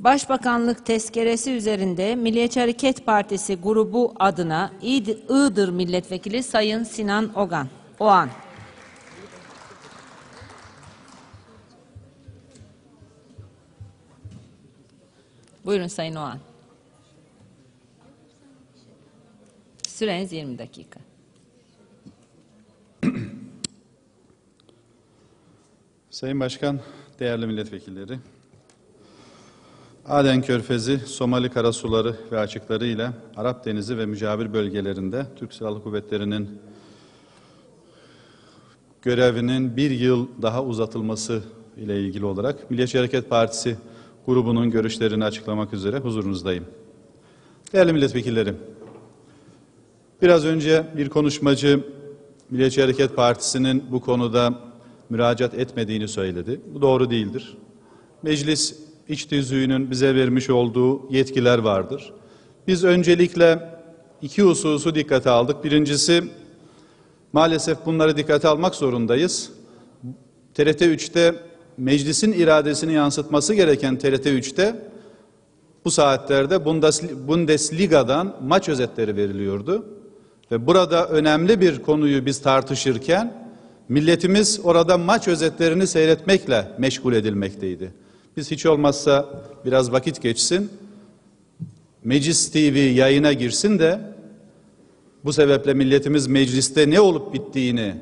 Başbakanlık tezkeresi üzerinde Milliyetçi Hareket Partisi grubu adına Iğdır Milletvekili Sayın Sinan Ogan. Oğan. Buyurun Sayın Oğan. Süreniz 20 dakika. Sayın Başkan, değerli milletvekilleri, Aden Körfezi, Somali karasuları ve açıkları ile Arap Denizi ve mücavir bölgelerinde Türk Silahlı Kuvvetleri'nin görevinin bir yıl daha uzatılması ile ilgili olarak Milliyetçi Hareket Partisi grubunun görüşlerini açıklamak üzere huzurunuzdayım. Değerli milletvekillerim, biraz önce bir konuşmacı Milliyetçi Hareket Partisi'nin bu konuda müracaat etmediğini söyledi. Bu doğru değildir. Meclis iç tüzüğünün bize vermiş olduğu yetkiler vardır. Biz öncelikle iki hususu dikkate aldık. Birincisi maalesef bunları dikkate almak zorundayız. TRT 3'te meclisin iradesini yansıtması gereken TRT 3'te bu saatlerde Bundes- Bundesliga'dan maç özetleri veriliyordu. Ve burada önemli bir konuyu biz tartışırken milletimiz orada maç özetlerini seyretmekle meşgul edilmekteydi. Biz hiç olmazsa biraz vakit geçsin, Meclis TV yayına girsin de bu sebeple milletimiz mecliste ne olup bittiğini,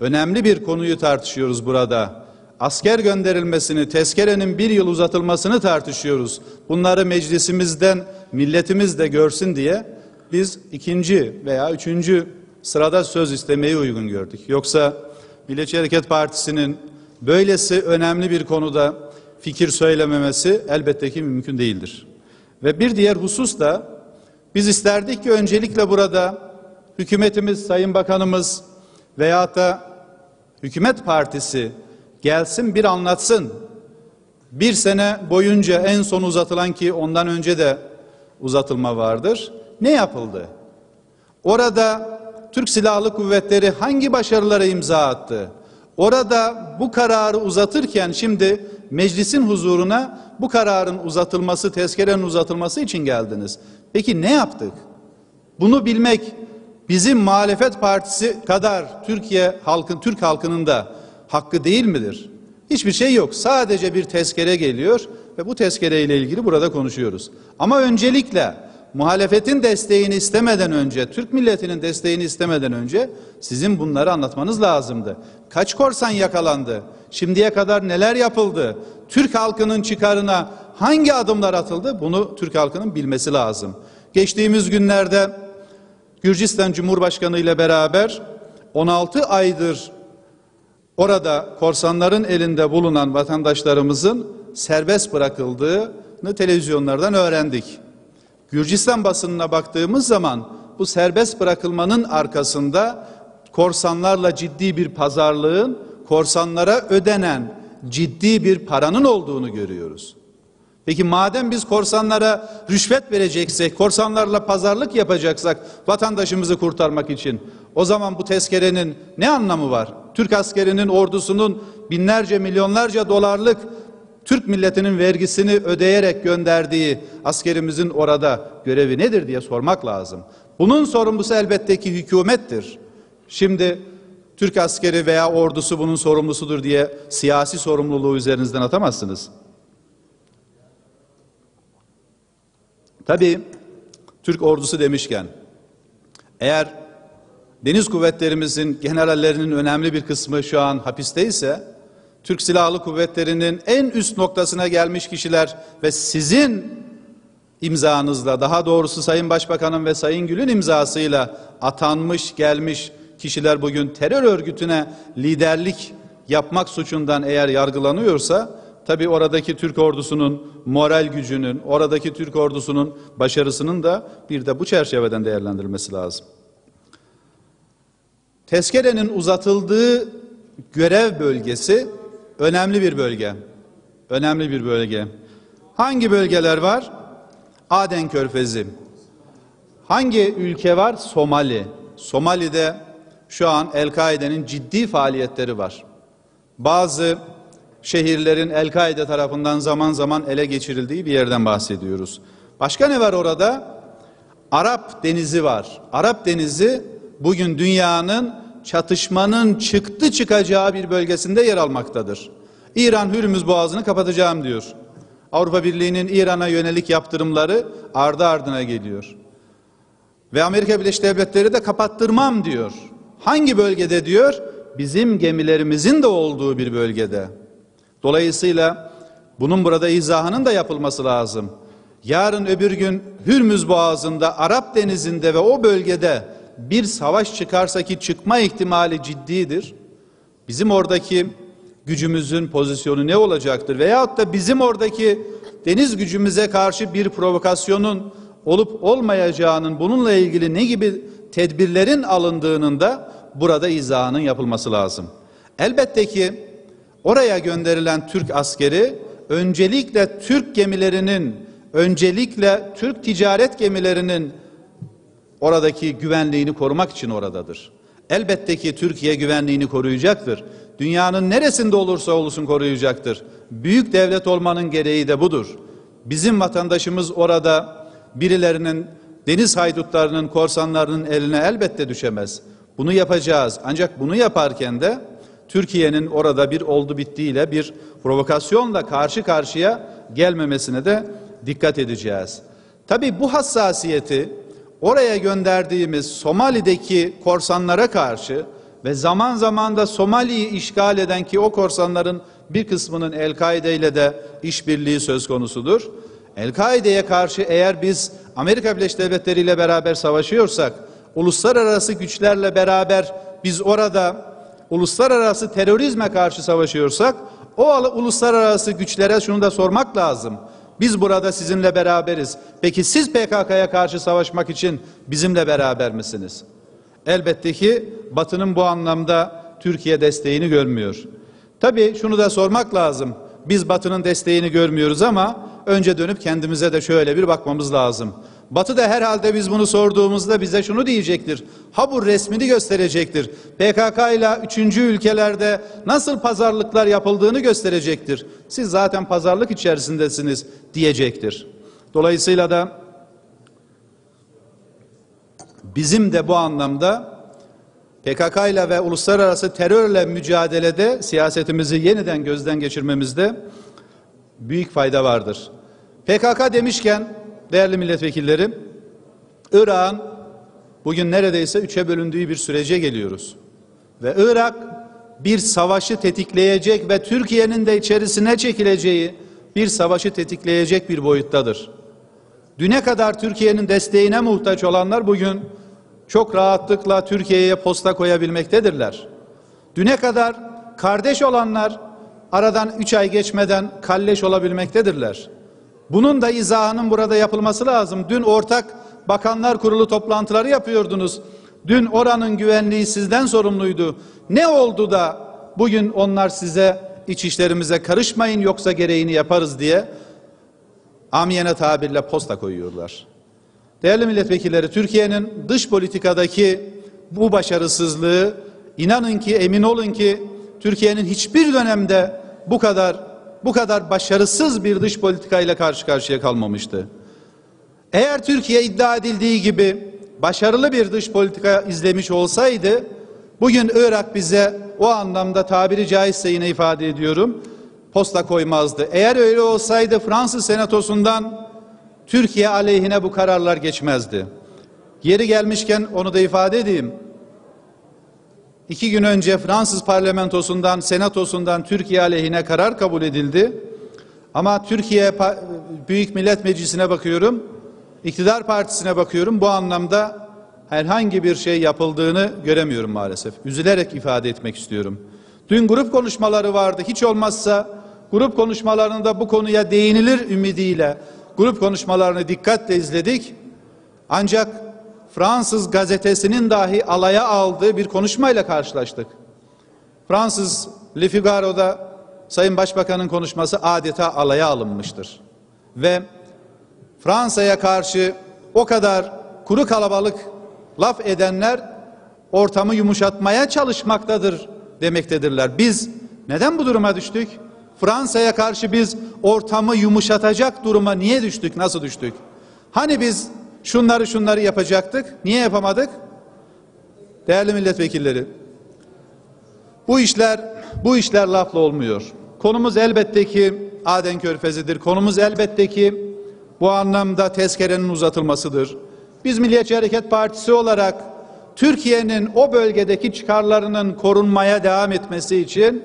önemli bir konuyu tartışıyoruz burada. Asker gönderilmesini, tezkerenin bir yıl uzatılmasını tartışıyoruz. Bunları meclisimizden milletimiz de görsün diye biz ikinci veya üçüncü sırada söz istemeyi uygun gördük. Yoksa Milliyetçi Hareket Partisi'nin böylesi önemli bir konuda fikir söylememesi elbette ki mümkün değildir. Ve bir diğer husus da biz isterdik ki öncelikle burada hükümetimiz, Sayın Bakanımız veyahut da hükümet partisi gelsin bir anlatsın. Bir sene boyunca en son uzatılan ki ondan önce de uzatılma vardır. Ne yapıldı? Orada Türk Silahlı Kuvvetleri hangi başarılara imza attı? Orada bu kararı uzatırken şimdi meclisin huzuruna bu kararın uzatılması, tezkerenin uzatılması için geldiniz. Peki ne yaptık? Bunu bilmek bizim muhalefet partisi kadar Türkiye halkın Türk halkının da hakkı değil midir? Hiçbir şey yok. Sadece bir tezkere geliyor ve bu tezkere ile ilgili burada konuşuyoruz. Ama öncelikle muhalefetin desteğini istemeden önce, Türk milletinin desteğini istemeden önce sizin bunları anlatmanız lazımdı. Kaç korsan yakalandı? Şimdiye kadar neler yapıldı? Türk halkının çıkarına hangi adımlar atıldı? Bunu Türk halkının bilmesi lazım. Geçtiğimiz günlerde Gürcistan Cumhurbaşkanı ile beraber 16 aydır orada korsanların elinde bulunan vatandaşlarımızın serbest bırakıldığını televizyonlardan öğrendik. Gürcistan basınına baktığımız zaman bu serbest bırakılmanın arkasında korsanlarla ciddi bir pazarlığın, korsanlara ödenen ciddi bir paranın olduğunu görüyoruz. Peki madem biz korsanlara rüşvet vereceksek, korsanlarla pazarlık yapacaksak vatandaşımızı kurtarmak için o zaman bu tezkerenin ne anlamı var? Türk askerinin ordusunun binlerce milyonlarca dolarlık Türk milletinin vergisini ödeyerek gönderdiği askerimizin orada görevi nedir diye sormak lazım. Bunun sorumlusu elbette ki hükümettir. Şimdi Türk askeri veya ordusu bunun sorumlusudur diye siyasi sorumluluğu üzerinizden atamazsınız. Tabii Türk ordusu demişken eğer deniz kuvvetlerimizin generallerinin önemli bir kısmı şu an hapisteyse Türk Silahlı Kuvvetleri'nin en üst noktasına gelmiş kişiler ve sizin imzanızla daha doğrusu Sayın Başbakan'ın ve Sayın Gül'ün imzasıyla atanmış gelmiş kişiler bugün terör örgütüne liderlik yapmak suçundan eğer yargılanıyorsa tabi oradaki Türk ordusunun moral gücünün, oradaki Türk ordusunun başarısının da bir de bu çerçeveden değerlendirilmesi lazım. Tezkerenin uzatıldığı görev bölgesi önemli bir bölge. Önemli bir bölge. Hangi bölgeler var? Aden Körfezi. Hangi ülke var? Somali. Somali'de şu an El-Kaide'nin ciddi faaliyetleri var. Bazı şehirlerin El-Kaide tarafından zaman zaman ele geçirildiği bir yerden bahsediyoruz. Başka ne var orada? Arap Denizi var. Arap Denizi bugün dünyanın çatışmanın çıktı çıkacağı bir bölgesinde yer almaktadır. İran Hürmüz Boğazı'nı kapatacağım diyor. Avrupa Birliği'nin İran'a yönelik yaptırımları ardı ardına geliyor. Ve Amerika Birleşik Devletleri de kapattırmam diyor. Hangi bölgede diyor? Bizim gemilerimizin de olduğu bir bölgede. Dolayısıyla bunun burada izahının da yapılması lazım. Yarın öbür gün Hürmüz Boğazı'nda, Arap Denizi'nde ve o bölgede bir savaş çıkarsa ki çıkma ihtimali ciddidir. Bizim oradaki gücümüzün pozisyonu ne olacaktır? Veyahut da bizim oradaki deniz gücümüze karşı bir provokasyonun olup olmayacağının bununla ilgili ne gibi tedbirlerin alındığının da burada izahının yapılması lazım. Elbette ki oraya gönderilen Türk askeri öncelikle Türk gemilerinin öncelikle Türk ticaret gemilerinin oradaki güvenliğini korumak için oradadır. Elbette ki Türkiye güvenliğini koruyacaktır. Dünyanın neresinde olursa olsun koruyacaktır. Büyük devlet olmanın gereği de budur. Bizim vatandaşımız orada birilerinin deniz haydutlarının, korsanlarının eline elbette düşemez. Bunu yapacağız. Ancak bunu yaparken de Türkiye'nin orada bir oldu bittiğiyle bir provokasyonla karşı karşıya gelmemesine de dikkat edeceğiz. Tabii bu hassasiyeti oraya gönderdiğimiz Somali'deki korsanlara karşı ve zaman zaman da Somali'yi işgal eden ki o korsanların bir kısmının El-Kaide ile de işbirliği söz konusudur. El-Kaide'ye karşı eğer biz Amerika Birleşik Devletleri ile beraber savaşıyorsak, uluslararası güçlerle beraber biz orada uluslararası terörizme karşı savaşıyorsak, o uluslararası güçlere şunu da sormak lazım. Biz burada sizinle beraberiz. Peki siz PKK'ya karşı savaşmak için bizimle beraber misiniz? Elbette ki Batı'nın bu anlamda Türkiye desteğini görmüyor. Tabii şunu da sormak lazım. Biz Batı'nın desteğini görmüyoruz ama önce dönüp kendimize de şöyle bir bakmamız lazım. Batı da herhalde biz bunu sorduğumuzda bize şunu diyecektir. Ha bu resmini gösterecektir. PKK ile üçüncü ülkelerde nasıl pazarlıklar yapıldığını gösterecektir. Siz zaten pazarlık içerisindesiniz diyecektir. Dolayısıyla da bizim de bu anlamda PKK ile ve uluslararası terörle mücadelede siyasetimizi yeniden gözden geçirmemizde büyük fayda vardır. PKK demişken değerli milletvekilleri, Irak'ın bugün neredeyse üçe bölündüğü bir sürece geliyoruz. Ve Irak bir savaşı tetikleyecek ve Türkiye'nin de içerisine çekileceği bir savaşı tetikleyecek bir boyuttadır. Düne kadar Türkiye'nin desteğine muhtaç olanlar bugün çok rahatlıkla Türkiye'ye posta koyabilmektedirler. Düne kadar kardeş olanlar aradan üç ay geçmeden kalleş olabilmektedirler. Bunun da izahının burada yapılması lazım. Dün ortak bakanlar kurulu toplantıları yapıyordunuz. Dün oranın güvenliği sizden sorumluydu. Ne oldu da bugün onlar size iç işlerimize karışmayın yoksa gereğini yaparız diye amiyene tabirle posta koyuyorlar. Değerli milletvekilleri Türkiye'nin dış politikadaki bu başarısızlığı inanın ki emin olun ki Türkiye'nin hiçbir dönemde bu kadar bu kadar başarısız bir dış politikayla karşı karşıya kalmamıştı. Eğer Türkiye iddia edildiği gibi başarılı bir dış politika izlemiş olsaydı bugün Irak bize o anlamda tabiri caizse yine ifade ediyorum posta koymazdı. Eğer öyle olsaydı Fransız senatosundan Türkiye aleyhine bu kararlar geçmezdi. Yeri gelmişken onu da ifade edeyim. İki gün önce Fransız parlamentosundan, senatosundan Türkiye aleyhine karar kabul edildi. Ama Türkiye Büyük Millet Meclisi'ne bakıyorum, iktidar partisine bakıyorum. Bu anlamda herhangi bir şey yapıldığını göremiyorum maalesef. Üzülerek ifade etmek istiyorum. Dün grup konuşmaları vardı. Hiç olmazsa grup konuşmalarında bu konuya değinilir ümidiyle grup konuşmalarını dikkatle izledik. Ancak Fransız gazetesinin dahi alaya aldığı bir konuşmayla karşılaştık. Fransız Le Figaro'da Sayın Başbakan'ın konuşması adeta alaya alınmıştır. Ve Fransa'ya karşı o kadar kuru kalabalık laf edenler ortamı yumuşatmaya çalışmaktadır demektedirler. Biz neden bu duruma düştük? Fransa'ya karşı biz ortamı yumuşatacak duruma niye düştük? Nasıl düştük? Hani biz şunları şunları yapacaktık? Niye yapamadık? Değerli milletvekilleri, bu işler bu işler lafla olmuyor. Konumuz elbette ki Aden Körfezi'dir. Konumuz elbette ki bu anlamda tezkerenin uzatılmasıdır. Biz Milliyetçi Hareket Partisi olarak Türkiye'nin o bölgedeki çıkarlarının korunmaya devam etmesi için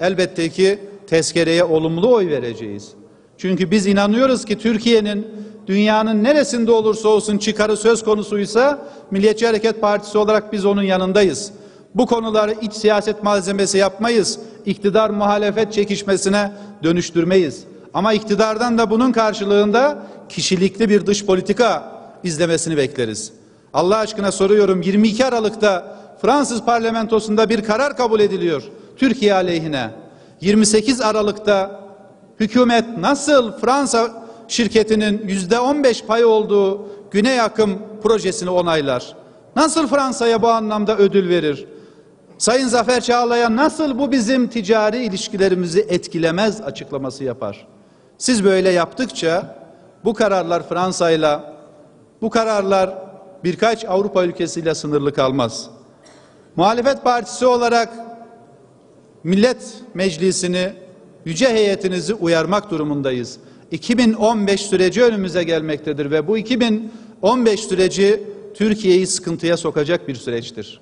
elbette ki tezkereye olumlu oy vereceğiz. Çünkü biz inanıyoruz ki Türkiye'nin dünyanın neresinde olursa olsun çıkarı söz konusuysa Milliyetçi Hareket Partisi olarak biz onun yanındayız. Bu konuları iç siyaset malzemesi yapmayız. İktidar muhalefet çekişmesine dönüştürmeyiz. Ama iktidardan da bunun karşılığında kişilikli bir dış politika izlemesini bekleriz. Allah aşkına soruyorum 22 Aralık'ta Fransız parlamentosunda bir karar kabul ediliyor Türkiye aleyhine. 28 Aralık'ta hükümet nasıl Fransa şirketinin yüzde 15 pay olduğu Güney Akım projesini onaylar? Nasıl Fransa'ya bu anlamda ödül verir? Sayın Zafer Çağlayan nasıl bu bizim ticari ilişkilerimizi etkilemez açıklaması yapar? Siz böyle yaptıkça bu kararlar Fransa'yla bu kararlar birkaç Avrupa ülkesiyle sınırlı kalmaz. Muhalefet partisi olarak Millet Meclisi'ni yüce heyetinizi uyarmak durumundayız. 2015 süreci önümüze gelmektedir ve bu 2015 süreci Türkiye'yi sıkıntıya sokacak bir süreçtir.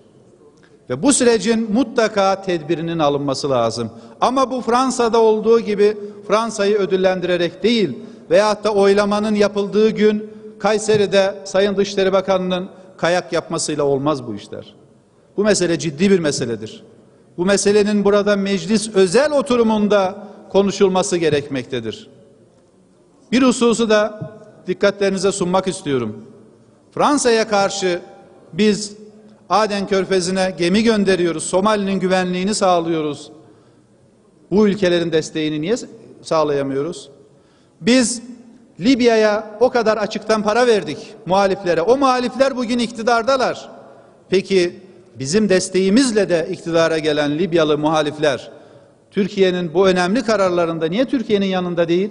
Ve bu sürecin mutlaka tedbirinin alınması lazım. Ama bu Fransa'da olduğu gibi Fransa'yı ödüllendirerek değil veyahut da oylamanın yapıldığı gün Kayseri'de Sayın Dışişleri Bakanı'nın kayak yapmasıyla olmaz bu işler. Bu mesele ciddi bir meseledir. Bu meselenin burada meclis özel oturumunda konuşulması gerekmektedir. Bir hususu da dikkatlerinize sunmak istiyorum. Fransa'ya karşı biz Aden Körfezi'ne gemi gönderiyoruz. Somali'nin güvenliğini sağlıyoruz. Bu ülkelerin desteğini niye sağlayamıyoruz? Biz Libya'ya o kadar açıktan para verdik muhaliflere. O muhalifler bugün iktidardalar. Peki bizim desteğimizle de iktidara gelen Libyalı muhalifler Türkiye'nin bu önemli kararlarında niye Türkiye'nin yanında değil?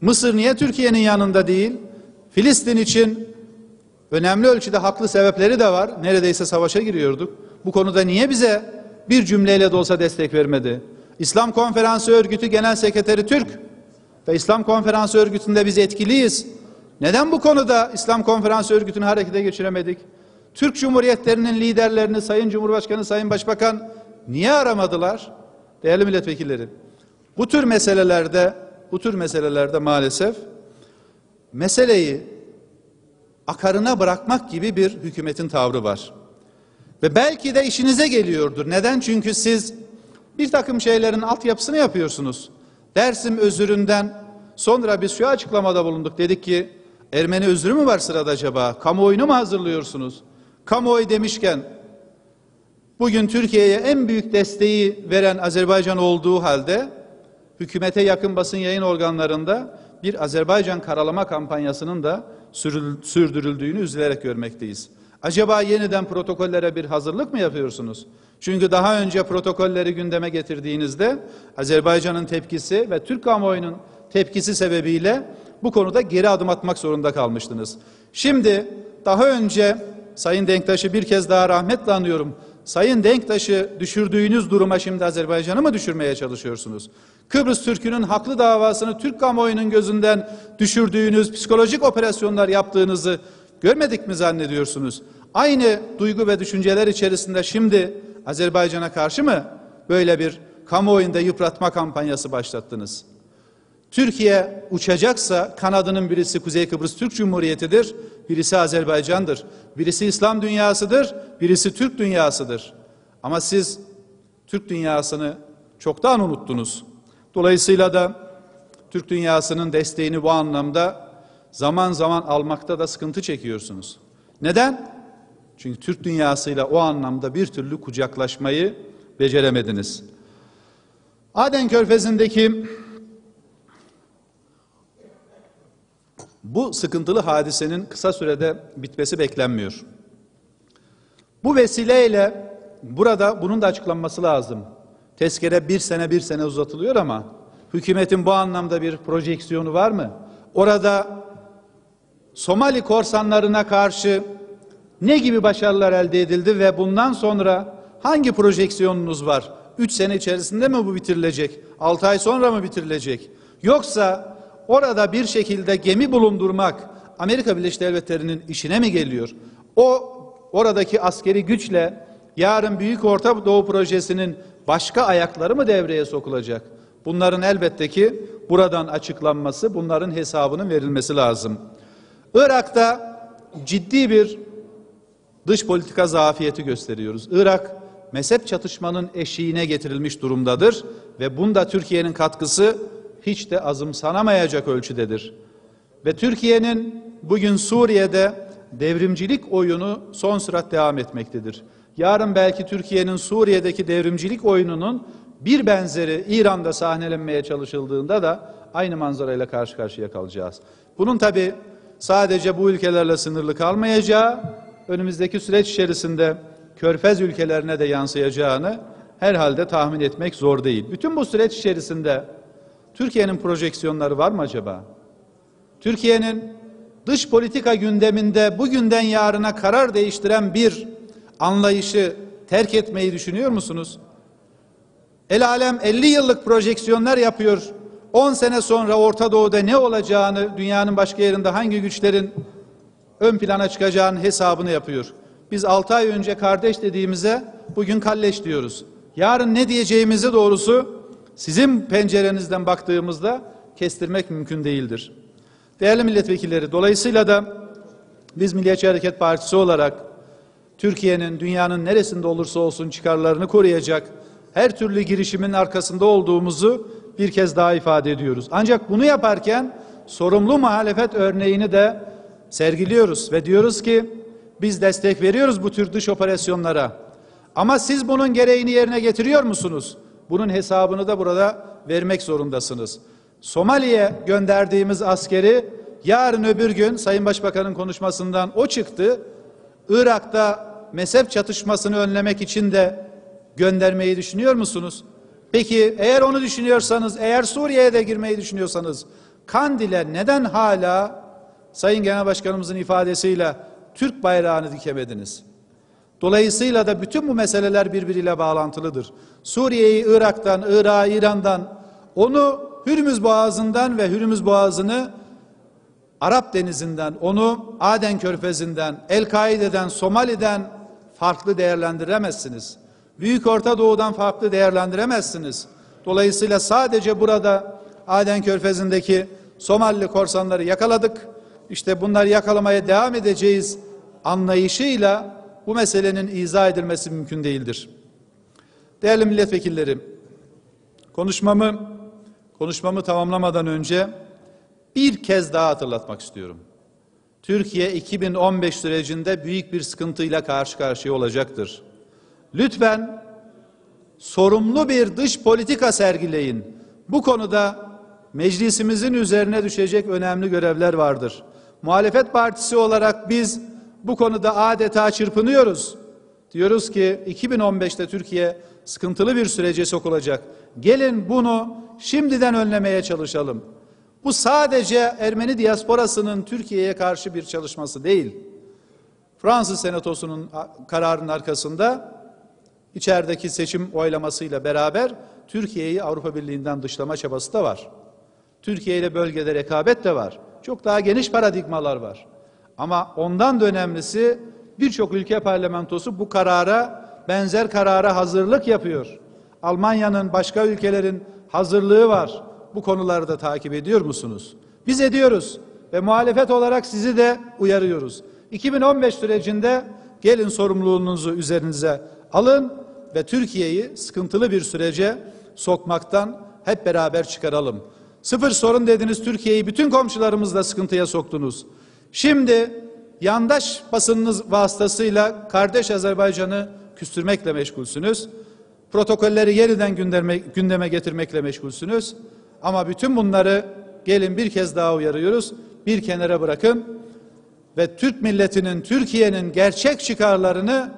Mısır niye Türkiye'nin yanında değil? Filistin için önemli ölçüde haklı sebepleri de var. Neredeyse savaşa giriyorduk. Bu konuda niye bize bir cümleyle de olsa destek vermedi? İslam Konferansı Örgütü Genel Sekreteri Türk ve İslam Konferansı Örgütü'nde biz etkiliyiz. Neden bu konuda İslam Konferansı Örgütü'nü harekete geçiremedik? Türk Cumhuriyetlerinin liderlerini Sayın Cumhurbaşkanı, Sayın Başbakan niye aramadılar? Değerli milletvekilleri, bu tür meselelerde, bu tür meselelerde maalesef meseleyi akarına bırakmak gibi bir hükümetin tavrı var. Ve belki de işinize geliyordur. Neden? Çünkü siz bir takım şeylerin altyapısını yapıyorsunuz. Dersim özüründen sonra biz şu açıklamada bulunduk. Dedik ki Ermeni özürü mü var sırada acaba? Kamuoyunu mu hazırlıyorsunuz? Kamuoyu demişken bugün Türkiye'ye en büyük desteği veren Azerbaycan olduğu halde hükümete yakın basın yayın organlarında bir Azerbaycan karalama kampanyasının da sürdürüldüğünü üzülerek görmekteyiz. Acaba yeniden protokollere bir hazırlık mı yapıyorsunuz? Çünkü daha önce protokolleri gündeme getirdiğinizde Azerbaycan'ın tepkisi ve Türk kamuoyunun tepkisi sebebiyle bu konuda geri adım atmak zorunda kalmıştınız. Şimdi daha önce Sayın Denktaş'ı bir kez daha rahmetle anıyorum. Sayın Denktaş'ı düşürdüğünüz duruma şimdi Azerbaycan'ı mı düşürmeye çalışıyorsunuz? Kıbrıs Türk'ünün haklı davasını Türk kamuoyunun gözünden düşürdüğünüz psikolojik operasyonlar yaptığınızı görmedik mi zannediyorsunuz? Aynı duygu ve düşünceler içerisinde şimdi Azerbaycan'a karşı mı böyle bir kamuoyunda yıpratma kampanyası başlattınız? Türkiye uçacaksa kanadının birisi Kuzey Kıbrıs Türk Cumhuriyeti'dir, birisi Azerbaycan'dır. Birisi İslam dünyasıdır, birisi Türk dünyasıdır. Ama siz Türk dünyasını çoktan unuttunuz. Dolayısıyla da Türk dünyasının desteğini bu anlamda zaman zaman almakta da sıkıntı çekiyorsunuz. Neden? Çünkü Türk dünyasıyla o anlamda bir türlü kucaklaşmayı beceremediniz. Aden Körfezi'ndeki bu sıkıntılı hadisenin kısa sürede bitmesi beklenmiyor. Bu vesileyle burada bunun da açıklanması lazım. Tezkere bir sene bir sene uzatılıyor ama Hükümetin bu anlamda bir projeksiyonu var mı? Orada Somali korsanlarına karşı ne gibi başarılar elde edildi ve bundan sonra hangi projeksiyonunuz var? 3 sene içerisinde mi bu bitirilecek? 6 ay sonra mı bitirilecek? Yoksa orada bir şekilde gemi bulundurmak Amerika Birleşik Devletleri'nin işine mi geliyor? O oradaki askeri güçle yarın Büyük Orta Doğu Projesi'nin başka ayakları mı devreye sokulacak? Bunların elbette ki buradan açıklanması, bunların hesabının verilmesi lazım. Irak'ta ciddi bir dış politika zafiyeti gösteriyoruz. Irak mezhep çatışmanın eşiğine getirilmiş durumdadır ve bunda Türkiye'nin katkısı hiç de azımsanamayacak ölçüdedir. Ve Türkiye'nin bugün Suriye'de devrimcilik oyunu son sürat devam etmektedir. Yarın belki Türkiye'nin Suriye'deki devrimcilik oyununun bir benzeri İran'da sahnelenmeye çalışıldığında da aynı manzarayla karşı karşıya kalacağız. Bunun tabi sadece bu ülkelerle sınırlı kalmayacağı, önümüzdeki süreç içerisinde körfez ülkelerine de yansıyacağını herhalde tahmin etmek zor değil. Bütün bu süreç içerisinde Türkiye'nin projeksiyonları var mı acaba? Türkiye'nin dış politika gündeminde bugünden yarına karar değiştiren bir anlayışı terk etmeyi düşünüyor musunuz? El alem 50 yıllık projeksiyonlar yapıyor. 10 sene sonra Orta Doğu'da ne olacağını, dünyanın başka yerinde hangi güçlerin ön plana çıkacağının hesabını yapıyor. Biz 6 ay önce kardeş dediğimize bugün kalleş diyoruz. Yarın ne diyeceğimizi doğrusu sizin pencerenizden baktığımızda kestirmek mümkün değildir. Değerli milletvekilleri, dolayısıyla da biz Milliyetçi Hareket Partisi olarak Türkiye'nin dünyanın neresinde olursa olsun çıkarlarını koruyacak her türlü girişimin arkasında olduğumuzu bir kez daha ifade ediyoruz. Ancak bunu yaparken sorumlu muhalefet örneğini de sergiliyoruz ve diyoruz ki biz destek veriyoruz bu tür dış operasyonlara. Ama siz bunun gereğini yerine getiriyor musunuz? Bunun hesabını da burada vermek zorundasınız. Somali'ye gönderdiğimiz askeri yarın öbür gün Sayın Başbakan'ın konuşmasından o çıktı. Irak'ta mezhep çatışmasını önlemek için de göndermeyi düşünüyor musunuz? Peki eğer onu düşünüyorsanız, eğer Suriye'ye de girmeyi düşünüyorsanız Kandil'e neden hala Sayın Genel Başkanımızın ifadesiyle Türk bayrağını dikemediniz? Dolayısıyla da bütün bu meseleler birbiriyle bağlantılıdır. Suriye'yi Irak'tan, Irak'ı İran'dan, onu Hürmüz Boğazı'ndan ve Hürmüz Boğazı'nı Arap Denizi'nden, onu Aden Körfezi'nden, El-Kaide'den, Somali'den farklı değerlendiremezsiniz. Büyük Orta Doğu'dan farklı değerlendiremezsiniz. Dolayısıyla sadece burada Aden Körfezi'ndeki Somalili korsanları yakaladık. İşte bunları yakalamaya devam edeceğiz anlayışıyla bu meselenin izah edilmesi mümkün değildir. Değerli milletvekillerim, konuşmamı konuşmamı tamamlamadan önce bir kez daha hatırlatmak istiyorum. Türkiye 2015 sürecinde büyük bir sıkıntıyla karşı karşıya olacaktır. Lütfen sorumlu bir dış politika sergileyin. Bu konuda meclisimizin üzerine düşecek önemli görevler vardır. Muhalefet partisi olarak biz bu konuda adeta çırpınıyoruz. Diyoruz ki 2015'te Türkiye sıkıntılı bir sürece sokulacak. Gelin bunu şimdiden önlemeye çalışalım. Bu sadece Ermeni diasporasının Türkiye'ye karşı bir çalışması değil. Fransız Senatosu'nun kararının arkasında içerideki seçim oylamasıyla beraber Türkiye'yi Avrupa Birliği'nden dışlama çabası da var. Türkiye ile bölgede rekabet de var. Çok daha geniş paradigmalar var. Ama ondan da önemlisi birçok ülke parlamentosu bu karara benzer karara hazırlık yapıyor. Almanya'nın başka ülkelerin hazırlığı var. Bu konuları da takip ediyor musunuz? Biz ediyoruz ve muhalefet olarak sizi de uyarıyoruz. 2015 sürecinde gelin sorumluluğunuzu üzerinize alın ve Türkiye'yi sıkıntılı bir sürece sokmaktan hep beraber çıkaralım. Sıfır sorun dediniz Türkiye'yi bütün komşularımızla sıkıntıya soktunuz. Şimdi yandaş basınınız vasıtasıyla kardeş Azerbaycan'ı küstürmekle meşgulsünüz. Protokolleri yeniden gündeme, gündeme getirmekle meşgulsünüz. Ama bütün bunları gelin bir kez daha uyarıyoruz. Bir kenara bırakın ve Türk milletinin, Türkiye'nin gerçek çıkarlarını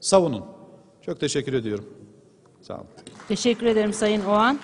savunun. Çok teşekkür ediyorum. Sağ olun. Teşekkür ederim Sayın Oğan.